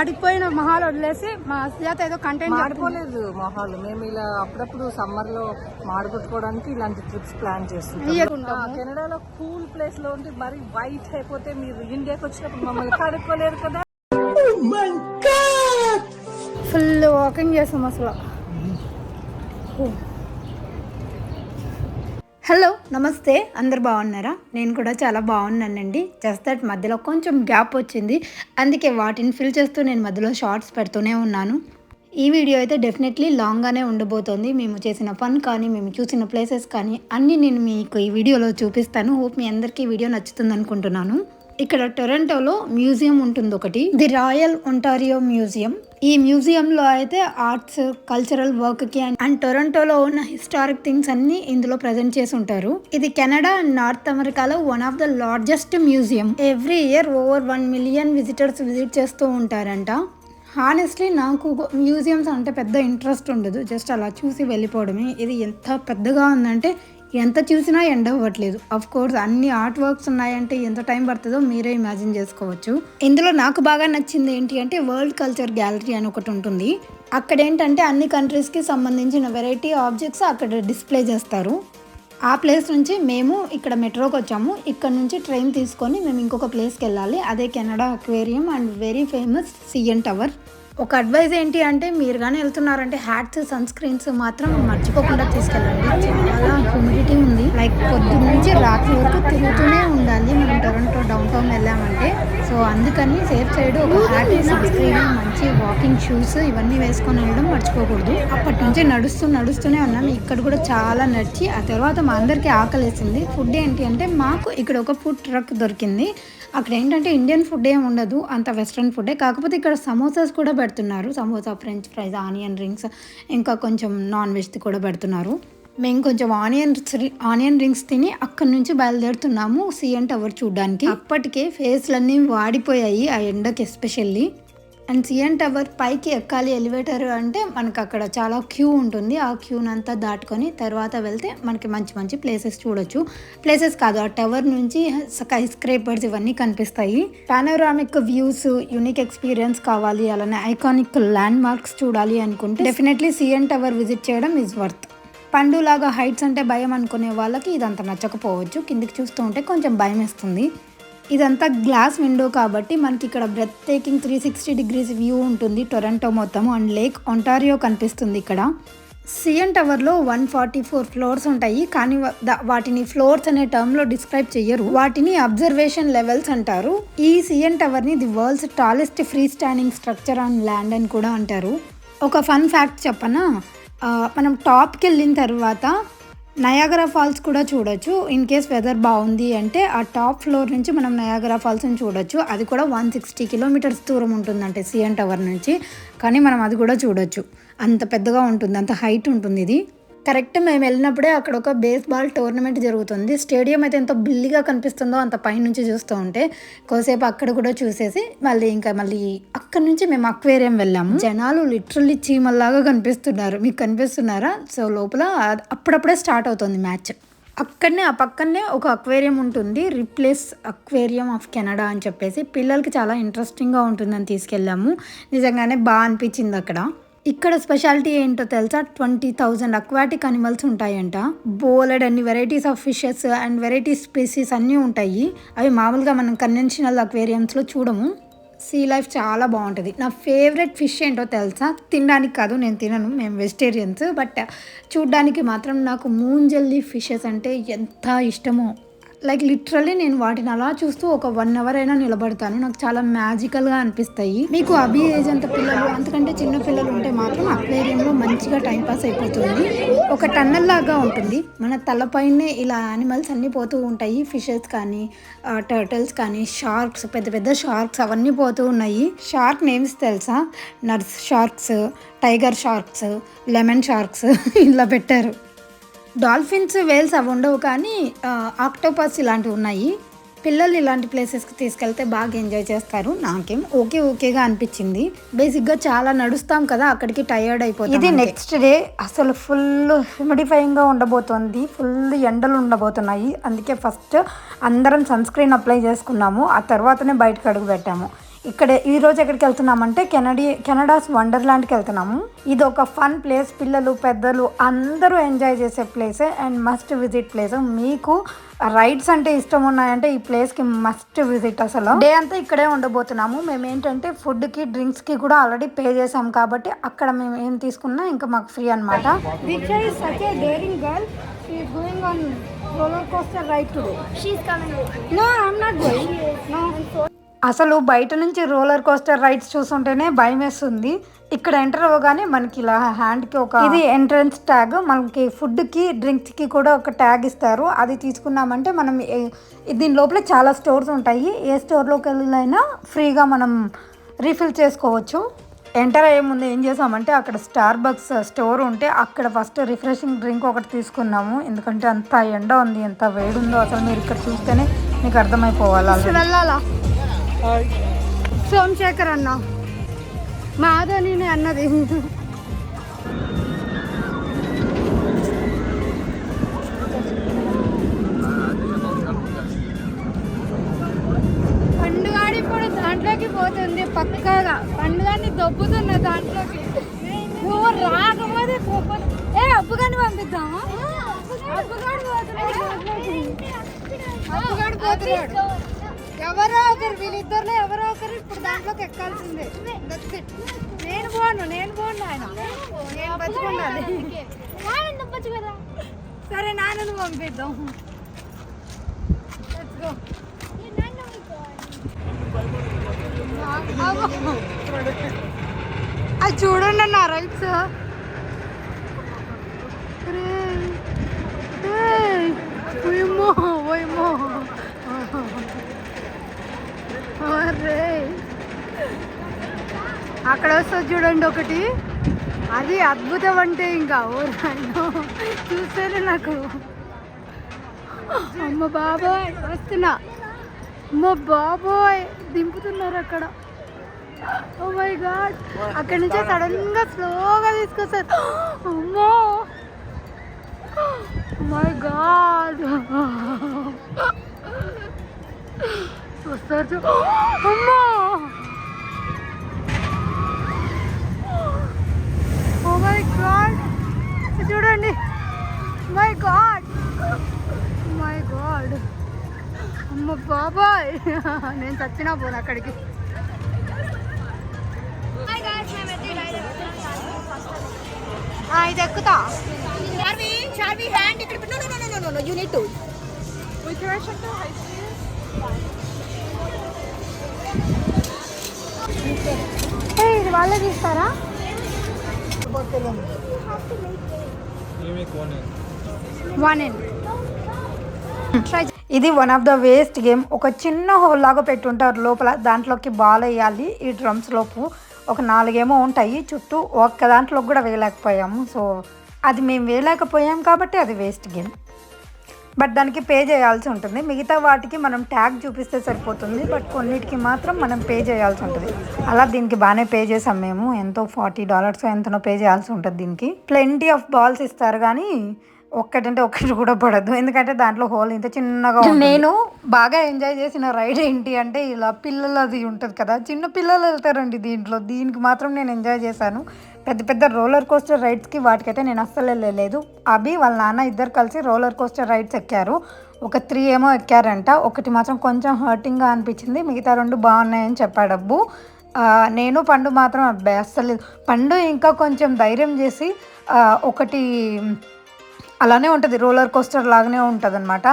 మాడిపోయిన మొహాలు వదిలేసి మా సుజాత ఏదో కంటెంట్ మాడిపోలేదు మొహాలు. మేము ఇలా అప్పుడప్పుడు సమ్మర్లో మాడిపెట్టుకోవడానికి ఇలాంటి ట్రిప్స్ ప్లాన్ చేస్తున్నాం కెనడాలో కూల్ ప్లేస్లో ఉండి మరి వైట్ అయిపోతే మీరు ఇండియాకి వచ్చినప్పుడు మమ్మల్ని కడుక్కోలేరు కదా. ఫుల్ వాకింగ్ చేస్తాం అసలు. హలో నమస్తే. అందరు బాగున్నారా? నేను కూడా చాలా బాగున్నానండి. జస్ట్ దట్ మధ్యలో కొంచెం గ్యాప్ వచ్చింది. అందుకే వాటిని ఫిల్ చేస్తూ నేను మధ్యలో షార్ట్స్ పెడుతూనే ఉన్నాను. ఈ వీడియో అయితే డెఫినెట్లీ లాంగ్గానే ఉండబోతోంది. మేము చేసిన పని కానీ మేము చూసిన ప్లేసెస్ కానీ అన్నీ నేను మీకు ఈ వీడియోలో చూపిస్తాను. హోప్ మీ అందరికీ వీడియో నచ్చుతుంది అనుకుంటున్నాను. ఇక్కడ టొరంటోలో మ్యూజియం ఉంటుంది ఒకటి ది రాయల్ ఒంటారియో మ్యూజియం. ఈ మ్యూజియంలో అయితే ఆర్ట్స్ కల్చరల్ వర్క్కి అండ్- అండ్ టొరంటోలో ఉన్న హిస్టారిక్ థింగ్స్ అన్ని ఇందులో ప్రజెంట్ చేసి ఉంటారు ఇది కెనడా అండ్ నార్త్ అమెరికాలో one of the largest museum. Every year over one million visitors visit చేస్తూ ఉంటారంట. హానెస్ట్లీ నాకు మ్యూజియంస్ అంటే పెద్ద ఇంట్రెస్ట్ ఉండదు. జస్ట్ అలా చూసి వెళ్ళిపోవడమే. ఇది ఎంత పెద్దగా ఉందంటే ఎంత చూసినా ఎండ్ అవ్వట్లేదు. అఫ్ కోర్స్ అన్ని ఆర్ట్ వర్క్స్ ఉన్నాయంటే ఎంత టైం పడుతుందో మీరే ఇమాజిన్ చేసుకోవచ్చు. ఇందులో నాకు బాగా నచ్చింది ఏంటి అంటే వరల్డ్ కల్చర్ గ్యాలరీ అని ఒకటి ఉంటుంది. అక్కడ ఏంటంటే అన్ని కంట్రీస్కి సంబంధించిన వెరైటీ ఆబ్జెక్ట్స్ అక్కడ డిస్ప్లే చేస్తారు. ఆ ప్లేస్ నుంచి మేము ఇక్కడ మెట్రోకి వచ్చాము. ఇక్కడ నుంచి ట్రైన్ తీసుకొని మేము ఇంకొక ప్లేస్కి వెళ్ళాలి. అదే Canada aquarium and very famous CN tower ఒక అడ్వైజ్ ఏంటి అంటే మీరు కానీ వెళ్తున్నారంటే హ్యాట్స్ సన్ స్క్రీన్స్ మాత్రం మర్చిపోకుండా తీసుకెళ్ళండి. చాలా హ్యూమిడిటీ ఉంది. లైక్ పొద్దున్న నుంచి రాత్రి వరకు తిరుగుతూనే ఉండాలి. మనం టొరంటో డౌన్ టౌన్ వెళ్ళామంటే. సో అందుకని సేఫ్ సైడ్ ఒక హ్యాట్ సన్ స్క్రీన్ మంచి వాకింగ్ షూస్ ఇవన్నీ వేసుకొని వెళ్ళడం మర్చిపోకూడదు. అప్పటి నుంచి నడుస్తూ నడుస్తూనే ఉన్నాం. ఇక్కడ కూడా చాలా నడిచి ఆ తర్వాత మా అందరికీ ఆకలేసింది. ఫుడ్ ఏంటి అంటే మాకు ఇక్కడ ఒక ఫుడ్ ట్రక్ దొరికింది. అక్కడ ఏంటంటే ఇండియన్ ఫుడ్ ఏం ఉండదు. అంత వెస్ట్రన్ ఫుడే కాకపోతే ఇక్కడ సమోసాస్ కూడా పెడుతున్నారు. Samosa French fries onion rings ఇంకా కొంచెం నాన్ వెజ్ కూడా పెడుతున్నారు. మేము కొంచెం ఆనియన్ ఆనియన్ రింగ్స్ తిని అక్కడి నుంచి బయలుదేరుతున్నాము. సిఎన్ టవర్ చూడడానికి. అప్పటికే ఫేస్లన్నీ వాడిపోయాయి ఆ ఎండకి ఎస్పెషల్లీ. అండ్ సిఎన్ టవర్ పైకి ఎక్కాలి ఎలివేటర్ అంటే మనకు అక్కడ చాలా క్యూ ఉంటుంది. ఆ క్యూనంతా దాటుకొని తర్వాత వెళ్తే మనకి మంచి మంచి ప్లేసెస్ చూడొచ్చు. ప్లేసెస్ కాదు ఆ టవర్ నుంచి స్కై స్క్రేపర్స్ ఇవన్నీ కనిపిస్తాయి. పానోరామిక్ వ్యూస్ యూనిక్ ఎక్స్పీరియన్స్ కావాలి అలానే ఐకానిక్ ల్యాండ్ మార్క్స్ చూడాలి అనుకుంటే డెఫినెట్లీ సిఎన్ టవర్ విజిట్ చేయడం ఈజ్ వర్త్ పండులాగా హైట్స్ అంటే భయం అనుకునే వాళ్ళకి ఇదంతా నచ్చకపోవచ్చు. కిందికి చూస్తూ ఉంటే కొంచెం భయం వేస్తుంది ఇదంతా గ్లాస్ విండో కాబట్టి మనకి ఇక్కడ breathtaking three sixty degrees view ఉంటుంది టొరంటో మొత్తం అండ్ లేక్ ఒంటారియో కనిపిస్తుంది ఇక్కడ. సిఎన్ టవర్లో వన్ ఫార్టీ ఫోర్ ఫ్లోర్స్ ఉంటాయి. కానీ వాటిని ఫ్లోర్స్ అనే టర్మ్లో డిస్క్రైబ్ చేయరు వాటిని అబ్జర్వేషన్ లెవెల్స్ అంటారు. ఈ CN టవర్ని the world's tallest free standing structure on land అని కూడా అంటారు. ఒక ఫన్ ఫ్యాక్ట్ చెప్పనా? మనం టాప్కి వెళ్ళిన తర్వాత నయాగరా ఫాల్స్ కూడా చూడొచ్చు. ఇన్ కేస్ వెదర్ బాగుంది అంటే ఆ టాప్ ఫ్లోర్ నుంచి మనం నయాగరా ఫాల్స్ని చూడొచ్చు. అది కూడా వన్ సిక్స్టీ కిలోమీటర్స్ దూరం ఉంటుందంటే సిఎన్ టవర్ నుంచి. కానీ మనం అది కూడా చూడొచ్చు. అంత పెద్దగా ఉంటుంది అంత హైట్ ఉంటుంది ఇది. కరెక్ట్ మేము వెళ్ళినప్పుడే అక్కడ ఒక బేస్బాల్ టోర్నమెంట్ జరుగుతుంది. స్టేడియం అయితే ఎంత బిల్లిగా కనిపిస్తుందో అంత పైనుంచి చూస్తూ ఉంటే కోసేపు అక్కడ కూడా చూసేసి మళ్ళీ ఇంకా మళ్ళీ అక్కడ నుంచి మేము అక్వేరియం వెళ్ళాము. జనాలు లిటరల్లీ చీమల్లాగా కనిపిస్తున్నారు. మీకు కనిపిస్తున్నారా? సో లోపల అప్పుడప్పుడే స్టార్ట్ అవుతుంది మ్యాచ్ అక్కడనే ఆ పక్కనే ఒక అక్వేరియం ఉంటుంది. రిప్లేస్ అక్వేరియం ఆఫ్ కెనడా అని చెప్పేసి పిల్లలకి చాలా ఇంట్రెస్టింగ్గా ఉంటుందని తీసుకెళ్ళాము. నిజంగానే బాగా అనిపించింది అక్కడ. ఇక్కడ స్పెషాలిటీ ఏంటో తెలుసా? ట్వంటీ థౌజండ్ అక్వాటిక్ అనిమల్స్ ఉంటాయంట. బోలెడ్ అన్ని varieties of fishes and variety species అన్నీ ఉంటాయి. అవి మామూలుగా మనం కన్వెన్షనల్ అక్వేరియంస్లో చూడము. సీ లైఫ్ చాలా బాగుంటుంది. నా ఫేవరెట్ ఫిష్ ఏంటో తెలుసా? తినడానికి కాదు నేను తినను. మేము వెజిటేరియన్స్. బట్ చూడ్డానికి మాత్రం నాకు మూన్ ఫిషెస్ అంటే ఎంత ఇష్టమో. లైక్ లిటరలీ నేను వాటిని అలా చూస్తూ ఒక వన్ అవర్ అయినా నిలబడతాను. నాకు చాలా మ్యాజికల్గా అనిపిస్తాయి. మీకు అభి ఏజ్ అంత పిల్లలు? అంతకంటే చిన్న పిల్లలు ఉంటే మాత్రం అక్వేరియంలో మంచిగా టైం పాస్ అయిపోతుంది. ఒక టన్నల్ లాగా ఉంటుంది. మన తలపైనే ఇలా యానిమల్స్ అన్నీ పోతూ ఉంటాయి. ఫిషెస్ కానీ టర్టల్స్ కానీ షార్క్స్ పెద్ద పెద్ద షార్క్స్ అవన్నీ పోతూ ఉన్నాయి. షార్క్ నేమ్స్ తెలుసా? Nurse sharks tiger sharks lemon sharks ఇలా పెట్టారు. డాల్ఫిన్స్ వేల్స్ అవి ఉండవు కానీ ఆక్టోపస్ ఇలాంటివి ఉన్నాయి. పిల్లలు ఇలాంటి ప్లేసెస్కి తీసుకెళ్తే బాగా ఎంజాయ్ చేస్తారు. నాకేం ఓకే ఓకేగా అనిపించింది. బేసిక్గా చాలా నడుస్తాం కదా అక్కడికి టయర్డ్ అయిపోతుంది ఇది నెక్స్ట్ డే అసలు ఫుల్ హ్యూమిడిఫైయింగ్గా ఉండబోతోంది. ఫుల్ ఎండలు ఉండబోతున్నాయి. అందుకే ఫస్ట్ అందరం సన్ స్క్రీన్ అప్లై చేసుకున్నాము. ఆ తర్వాతనే బయటకు అడుగు పెట్టాము. ఇక్కడ ఈ రోజు ఎక్కడికి వెళ్తున్నామంటే కెనడి కెనడాస్ వండర్లాండ్కి వెళ్తున్నాము. ఇది ఒక ఫన్ ప్లేస్ పిల్లలు పెద్దలు అందరూ ఎంజాయ్ చేసే ప్లేసే అండ్ మస్ట్ విజిట్ ప్లేస్. మీకు రైడ్స్ అంటే ఇష్టం ఉన్నాయంటే ఈ ప్లేస్కి మస్ట్ విజిట్ అసలు. డే అంతా ఇక్కడే ఉండబోతున్నాము. మేము ఏంటంటే ఫుడ్కి డ్రింక్స్కి కూడా ఆల్రెడీ పే చేసాం కాబట్టి అక్కడ మేము ఏం తీసుకున్నా ఇంకా మాకు ఫ్రీ అనమాట Deeksha is such a daring girl she is going on roller coaster ride today She's coming. With me. No I'm not going no అసలు బయట నుంచి రోలర్ కోస్టర్ రైడ్స్ చూస్తుంటేనే భయం వేస్తుంది. ఇక్కడ ఎంటర్ అవ్వగానే మనకి ఇలా హ్యాండ్కి ఒక ఇది ఎంట్రన్స్ ట్యాగ్ మనకి ఫుడ్కి డ్రింక్స్కి కూడా ఒక ట్యాగ్ ఇస్తారు. అది తీసుకున్నామంటే మనం దీని లోపల చాలా స్టోర్స్ ఉంటాయి. ఏ స్టోర్లోకి వెళ్ళినా ఫ్రీగా మనం రీఫిల్ చేసుకోవచ్చు. ఎంటర్ అయ్యే ముందు ఏం చేసామంటే అక్కడ స్టార్ బక్స్ స్టోర్ ఉంటే అక్కడ ఫస్ట్ రిఫ్రెషింగ్ డ్రింక్ ఒకటి తీసుకున్నాము. ఎందుకంటే అంత ఎండ ఉంది ఎంత వేడి ఉందో అసలు మీరు ఇక్కడ చూస్తేనే మీకు అర్థమైపోవాలి. వెళ్ళాలా సోమశేఖర్ అన్న. మాధవని అన్నది. పండుగాడి ఇప్పుడు దాంట్లోకి పోతుంది పక్కగా. పండుగాన్ని దొబ్బుతున్న దాంట్లోకి. నువ్వు రాకపోతే ఏ అప్పుగాని పంపిద్దామా? అప్పుగాడు పోతున్నాడు. అప్పుగాడు పోతున్నాడు. ఎవరో ఒకరు వీళ్ళిద్దరులో ఎవరో ఒకరు ఇప్పుడు దాంట్లోకి ఎక్కాల్సిందే. నేను పోను నేను పోను ఆయన. నేను బతుకున్నాను సరే నాన్నను పంపిద్దాం. అది చూడండి అన్న రైట్స్ ఓయమ్మో ఓయమ్మో. అరే అక్కడ వస్తుంది చూడండి ఒకటి. అది అద్భుతం అంటే ఇంకా. ఓ నాయనో. చూస్తేనే నాకు. అమ్మ బాబోయ్ వస్తున్నా. అమ్మ బాబోయ్ దింపుతున్నారు అక్కడ. Oh my god. అక్కడి నుంచి సడన్గా స్లోగా తీసుకొస్తారు. అమ్మో. My god. వస్తారు చూ- అమ్మో! ఓ మై గాడ్ చూడండి. మై గాడ్ మై గాడ్ అమ్మ బాబాయ్! నేను చచ్చినా పోను అక్కడికి. ఇది ఎక్కుతా. హ్యాండ్ ఇక్కడ యు నీడ్ టు ఏ, ఇది వాళ్ళే తీస్తారా? వన్ ఇది one of the waste game ఒక చిన్న హోల్ లాగా పెట్టుంటారు లోపల. దాంట్లోకి బాల్ వేయాలి. ఈ డ్రమ్స్ లోపు ఒక నాలుగేమో ఉంటాయి. చుట్టూ ఒక్క దాంట్లో కూడా వేయలేకపోయాము. సో అది మేము వేయలేకపోయాం కాబట్టి అది వేస్ట్ గేమ్ బట్ దానికి పే చేయాల్సి ఉంటుంది. మిగతా వాటికి మనం ట్యాగ్ చూపిస్తే సరిపోతుంది. బట్ కొన్నిటికి మాత్రం మనం పే చేయాల్సి ఉంటుంది. అలా దీనికి బాగానే పే చేసాం మేము. ఎంతో ఫార్టీ డాలర్స్ ఎంతనో పే చేయాల్సి ఉంటుంది దీనికి. ప్లెంటీ ఆఫ్ బాల్స్ ఇస్తారు కానీ ఒక్కటంటే ఒక్కటి కూడా పడదు. ఎందుకంటే దాంట్లో హోల్ ఇంత చిన్నగా నేను బాగా ఎంజాయ్ చేసిన రైడ్ ఏంటి అంటే ఇలా పిల్లలది ఉంటుంది కదా. చిన్న పిల్లలు వెళ్తారండి దీంట్లో. దీనికి మాత్రం నేను ఎంజాయ్ చేశాను. పెద్ద పెద్ద రోలర్ కోస్టర్ రైడ్స్కి వాటికైతే నేను అస్సలు వెళ్ళలేదు. అభి వాళ్ళ నాన్న ఇద్దరు కలిసి రోలర్ కోస్టర్ రైడ్స్ ఎక్కారు. ఒక త్రీ ఏమో ఎక్కారంట. ఒకటి మాత్రం కొంచెం హర్టింగ్గా అనిపించింది. మిగతా రెండు బాగున్నాయని చెప్పాడు అబ్బు. నేను పండు మాత్రం అబ్బాయి అస్సలు పండు ఇంకా కొంచెం ధైర్యం చేసి ఒకటి అలానే ఉంటుంది. రోలర్ కోస్టర్ లాగానే ఉంటుంది అనమాట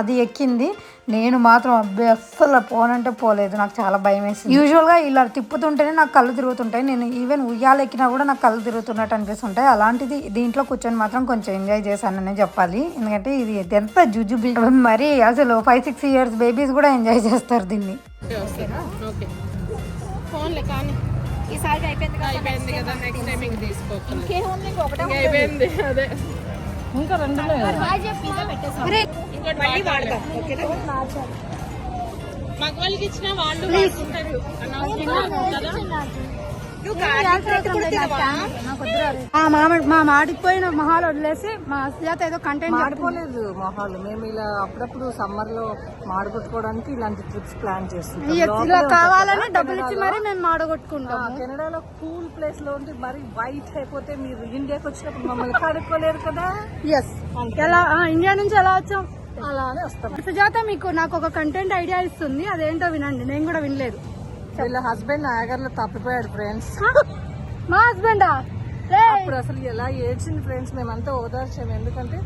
అది ఎక్కింది. నేను మాత్రం అబ్బాయి అస్సలు పోనంటే పోలేదు. నాకు చాలా భయం వేసింది. యూజువల్గా ఇలా తిప్పుతుంటేనే నాకు కళ్ళు తిరుగుతుంటాయి. నేను ఈవెన్ ఉయ్యాలు ఎక్కినా కూడా నాకు కళ్ళు తిరుగుతున్నట్టు అనిపిస్తుంటాయి. అలాంటిది దీంట్లో కూర్చొని మాత్రం కొంచెం ఎంజాయ్ చేశాననే చెప్పాలి. ఎందుకంటే ఇది ఎంత జుజుబి మరి అసలు ఫైవ్ సిక్స్ ఇయర్స్ బేబీస్ కూడా ఎంజాయ్ చేస్తారు దీన్ని. ఓకే. ఫోన్లే కానీ ఈసారి అయిపోయింది కదా అయిపోయింది కదా నెక్స్ట్ టైం ఇంక తీసుకోవచ్చు ఇంకే ఉంది ఇంకొకటే ఇంకా అయిపోయింది అదే. ఇంకా రెండు మగవాళ్ళకి ఇచ్చిన వాళ్ళు మా మాడిపోయిన మొహాలు వదిలేసి మా సుజాత ఏదో కంటెంట్ మాడిపోలేదు మొహాలు. మేము ఇలా అప్పుడప్పుడు సమ్మర్లో మాడగొట్టుకోవడానికి ఇలాంటి ట్రిప్స్ ప్లాన్ చేస్తున్నాం ఇలా కావాలని డబ్బులు ఇచ్చి మరీ మేము మాడగొట్టుకుంటాం కెనడాలో కూల్ ప్లేస్లో ఉండి మరి వైట్ అయిపోతే మీరు ఇండియాకి వచ్చినప్పుడు మమ్మల్ని కడుక్కోలేరు కదా? ఎస్ ఎలా ఆ, ఇండియా నుంచి ఎలా వచ్చాం? అలానే వస్తాం. సుజాత మీకు నాకు ఒక కంటెంట్ ఐడియా ఇస్తుంది. అదేంటో వినండి. నేను కూడా వినలేదు. వీళ్ళ హస్బెండ్ నాగర్లో తప్పిపోయాడు ఫ్రెండ్స్ మా హస్బెండా? అప్పుడు అసలు ఎలా ఏడ్చింది ఫ్రెండ్స్ మేమంతా ఓదార్చాము. ఎందుకంటే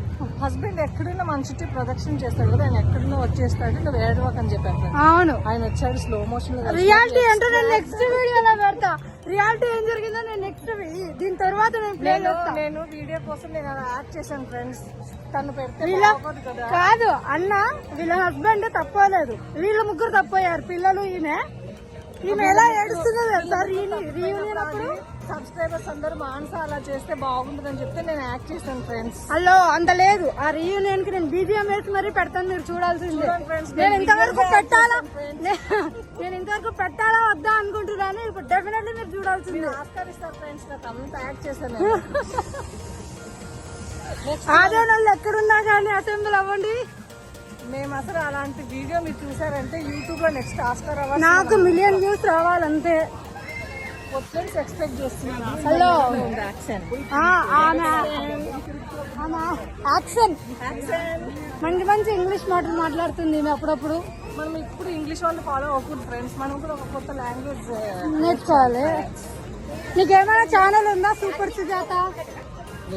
హస్బెండ్ ఎక్కడున్నా మన చుట్టూ ప్రొడక్షన్ చేస్తాడు కదా. ఆయన ఎక్కడున్నా వచ్చేస్తాడు. నువ్వు అని చెప్పాను. అవును. ఆయన వచ్చాడు స్లో మోషన్లో రియాలిటీ ఏంటో నేను నెక్స్ట్ వీడియోలో పెడతా. రియాలిటీ ఏం జరిగిందో నేను నెక్స్ట్ దీని తర్వాత నేను ప్లే నేను వీడియో కోసం నేను అలా యాక్ట్ చేశాను ఫ్రెండ్స్ తను పెడితే కాదు. అన్న వీళ్ళ హస్బెండ్ తప్పలేదు. వీళ్ళ ముగ్గురు తప్పయ్యారు. పిల్లలు ఈమె. ఈమె ఎలా ఏడుస్తుందో తెలుసా? రీయూనియన్ అప్పుడు? సబ్స్క్రైబర్స్ అందరూ మానస అలా చేస్తే బాగుంటుందని చెప్తే నేను యాక్ట్ చేశాను ఫ్రెండ్స్ హలో అంత లేదు. ఆ రీయూనియన్కి నేను బీజిఎం వేసి మరీ పెడతాను మీరు చూడాల్సిందే. నేను ఇంతవరకు పెట్టాలా? చేస్తాను నేను ఇంతవరకు పెట్టాలా వద్దా అనుకుంటున్నాను. ఇప్పుడు డెఫినెట్లీ మీరు చూడాల్సిందే. ఆస్కార్ ఇస్తారు ఫ్రెండ్స్ నాకు అంత యాక్ట్ చేశాను అదే వాళ్ళు ఎక్కడున్నా మేము అసలు అలాంటి వీడియో మీరు చూసారంటే యూట్యూబ్లో నెక్స్ట్ ఆస్కార్ అవార్డ్ నాకు మిలియన్ వ్యూస్ రావాలంతే ఫ్రెండ్స్ ఎక్స్పెక్ట్ చేస్తున్నాను. హలో యాక్షన్ ఆమె ఆమె యాక్షన్ మంచి మంచి ఇంగ్లీష్ మాటలు మాట్లాడుతుంది అప్పుడప్పుడు. మనం ఇప్పుడు ఇంగ్లీష్ వాళ్ళు ఫాలో అవ్వకూడదు ఫ్రెండ్స్ మనం కూడా ఒక కొత్త లాంగ్వేజ్ నేర్చుకోవాలి. నీకేమైనా ఛానల్ ఉందా సూపర్ సుజాత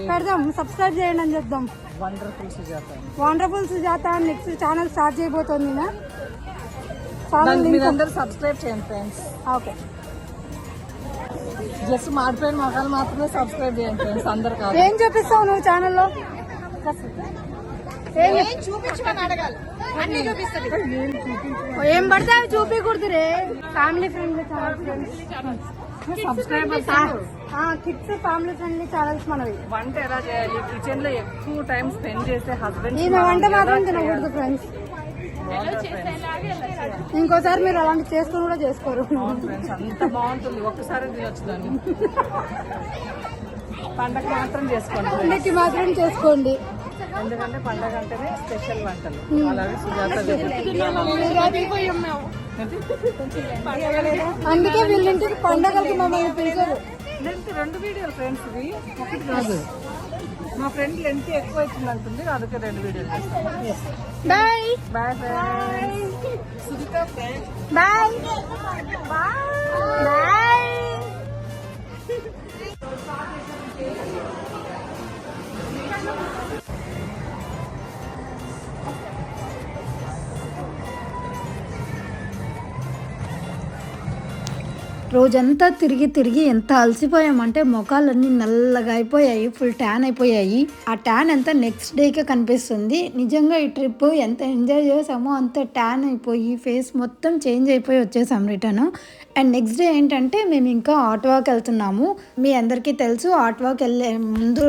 పెడదాం సబ్స్క్రైబ్ చేయండి అని చెప్దాం. Wonderful Sujatha. Wonderful Sujatha next channel start చేయబోతోంది. ఛానల్ మీరందరూ సబ్స్క్రైబ్ చేయండి ఫ్రెండ్స్ ఓకే. జస్ట్ మాడిపోయిన మొక్కలు మాత్రమే సబ్స్క్రైబ్ చేయండి ఫ్రెండ్స్ అందరు కాదు. ఏం చూపిస్తావు నువ్వు ఛానల్లో ఏం పడితే అవి చూపించకూడదు రే family friendly channels subscribers kids family friendly channels మనవి. వంట ఎలా చేయాలి? కిచెన్లో ఎక్కువ టైం స్పెండ్ చేసే హస్బెండ్ ఈమె వంట మాత్రం తినకూడదు ఫ్రెండ్స్ ఇంకోసారి మీరు అలాంటి చేసుకుని కూడా చేసుకోరు. అంత బాగుంటుంది. ఒక్కసారి తినొచ్చు దాన్ని. పండగ మాత్రం చేసుకోండి. పండక్కి మాత్రం చేసుకోండి. ఎందుకంటే పండగ అంటేనే స్పెషల్ వంటలు. అలాగే సుజాత అందుకే వీళ్ళింటికి పండగలకి మమ్మల్ని పిలిచారు. లెంత్ రెండు వీడియోలు ఫ్రెండ్స్ ఇవి ఒకటి కాదు మా ఫ్రెండ్ లెంత్ ఎక్కువ అవుతుంది అంటుంది అందుకే రెండు వీడియోలు bye bye friends bye bye రోజంతా తిరిగి తిరిగి ఎంత అలసిపోయామంటే ముఖాలన్నీ నల్లగా అయిపోయాయి ఫుల్ ట్యాన్ అయిపోయాయి. ఆ ట్యాన్ అంతా నెక్స్ట్ డేకే కనిపిస్తుంది. నిజంగా ఈ ట్రిప్ ఎంత ఎంజాయ్ చేసామో అంత ట్యాన్ అయిపోయి ఫేస్ మొత్తం చేంజ్ అయిపోయి వచ్చేసాం రిటర్న్ అండ్ నెక్స్ట్ డే ఏంటంటే మేము ఇంకా ఆట్వాకి వెళ్తున్నాము. మీ అందరికీ తెలుసు ఆట్వాకి వెళ్ళే ముందు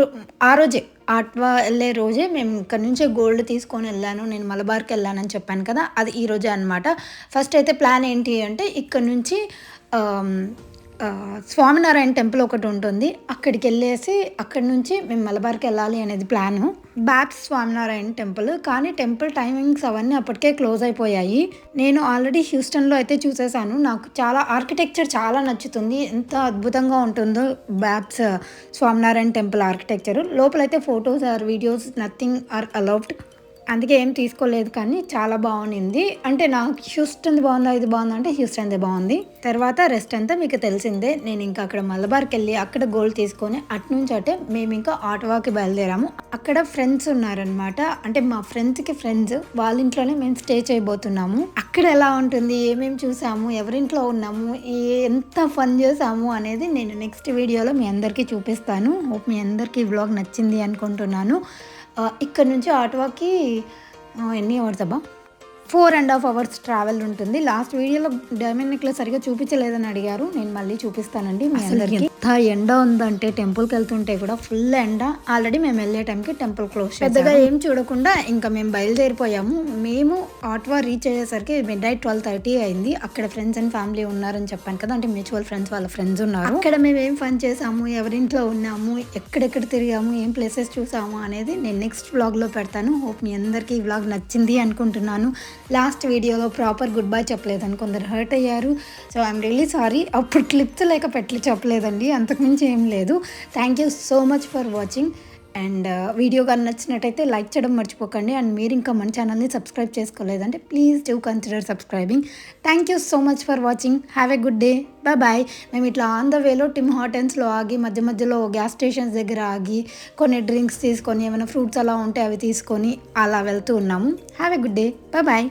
ఆ రోజే ఆట్వా వెళ్ళే రోజే మేము ఇక్కడ నుంచే గోల్డ్ తీసుకొని వెళ్ళాను. నేను మలబార్కి వెళ్ళానని చెప్పాను కదా అది ఈ రోజే అనమాట ఫస్ట్ అయితే ప్లాన్ ఏంటి అంటే ఇక్కడ నుంచి స్వామినారాయణ టెంపుల్ ఒకటి ఉంటుంది. అక్కడికి వెళ్ళేసి అక్కడి నుంచి మేము మలబార్కి వెళ్ళాలి అనేది ప్లాను. బ్యాప్స్ స్వామినారాయణ టెంపుల్. కానీ టెంపుల్ టైమింగ్స్ అవన్నీ అప్పటికే క్లోజ్ అయిపోయాయి. నేను ఆల్రెడీ హ్యూస్టన్లో అయితే చూసేసాను నాకు చాలా ఆర్కిటెక్చర్ చాలా నచ్చుతుంది. ఎంత అద్భుతంగా ఉంటుందో బ్యాప్స్ స్వామినారాయణ టెంపుల్ ఆర్కిటెక్చర్. లోపలైతే photos or videos nothing are allowed అందుకే ఏం తీసుకోలేదు కానీ చాలా బాగుంది అంటే నాకు హ్యూస్టన్ బాగుందా ఇది బాగుందా అంటే హ్యూస్టన్దే బాగుంది. తర్వాత రెస్ట్ అంతా మీకు తెలిసిందే. నేను ఇంకా అక్కడ మలబార్కి వెళ్ళి అక్కడ గోల్డ్ తీసుకొని అటు నుంచి అటే మేము ఇంకా ఆటోవాకి బయలుదేరాము. అక్కడ ఫ్రెండ్స్ ఉన్నారనమాట అంటే మా ఫ్రెండ్స్కి ఫ్రెండ్స్ వాళ్ళ ఇంట్లోనే మేము స్టే చేయబోతున్నాము. అక్కడ ఎలా ఉంటుంది ఏమేమి చూసాము ఎవరింట్లో ఉన్నాము ఎంత ఫన్ చేసాము అనేది నేను నెక్స్ట్ వీడియోలో మీ అందరికీ చూపిస్తాను. హోప్ మీ అందరికీ ఈ వ్లాగ్ నచ్చింది అనుకుంటున్నాను. ఇక్కడ నుంచి ఆటోకి ఎన్ని అవర్స్ అబ్బా? Four and half hours travel ఉంటుంది. లాస్ట్ వీడియోలో డైమండ్ నెక్లెస్ సరిగా చూపించలేదని అడిగారు. నేను మళ్ళీ చూపిస్తానండి మీ అందరికీ. ఎంత ఎండ ఉందంటే టెంపుల్కి వెళ్తుంటే కూడా ఫుల్ ఎండ. ఆల్రెడీ మేము వెళ్ళే టైంకి టెంపుల్ క్లోజ్ పెద్దగా ఏం చూడకుండా ఇంకా మేము బయలుదేరిపోయాము. మేము ఆట్వా రీచ్ అయ్యేసరికి మిడ్ నైట్ ట్వెల్వ్ థర్టీ అయింది. అక్కడ ఫ్రెండ్స్ అండ్ ఫ్యామిలీ ఉన్నారని చెప్పాను కదా అంటే మ్యూచువల్ ఫ్రెండ్స్ వాళ్ళ ఫ్రెండ్స్ ఉన్నారు. అక్కడ మేము ఏం ఫన్ చేసాము ఎవరింట్లో ఉన్నాము ఎక్కడెక్కడ తిరిగాము ఏం ప్లేసెస్ చూసాము అనేది నేను నెక్స్ట్ వ్లాగ్లో పెడతాను. హోప్ మీ అందరికీ ఈ వ్లాగ్ నచ్చింది అనుకుంటున్నాను. లాస్ట్ వీడియోలో ప్రాపర్ గుడ్ బై చెప్పలేదని కొందరు హర్ట్ అయ్యారు. సో ఐఎమ్ రియలీ సారీ అప్పుడు క్లిప్స్ లేక పెట్టి చెప్పలేదండి. అంతకుమించి ఏం లేదు. Thank you so much for watching and video కానీ నచ్చినట్టయితే లైక్ చేయడం మర్చిపోకండి. అండ్ మీరు ఇంకా మన ఛానల్ని subscribe చేసుకోలేదంటే please do consider subscribing. Thank you so much for watching have a good day bye bye మేము ఇట్లా ఆన్ ద వేలో టిమ్ హాటెన్స్లో ఆగి మధ్య మధ్యలో గ్యాస్ స్టేషన్స్ దగ్గర ఆగి కొన్ని డ్రింక్స్ తీసుకొని ఏమైనా ఫ్రూట్స్ అలా ఉంటే అవి తీసుకొని అలా వెళ్తూ ఉన్నాము. Have a good day bye bye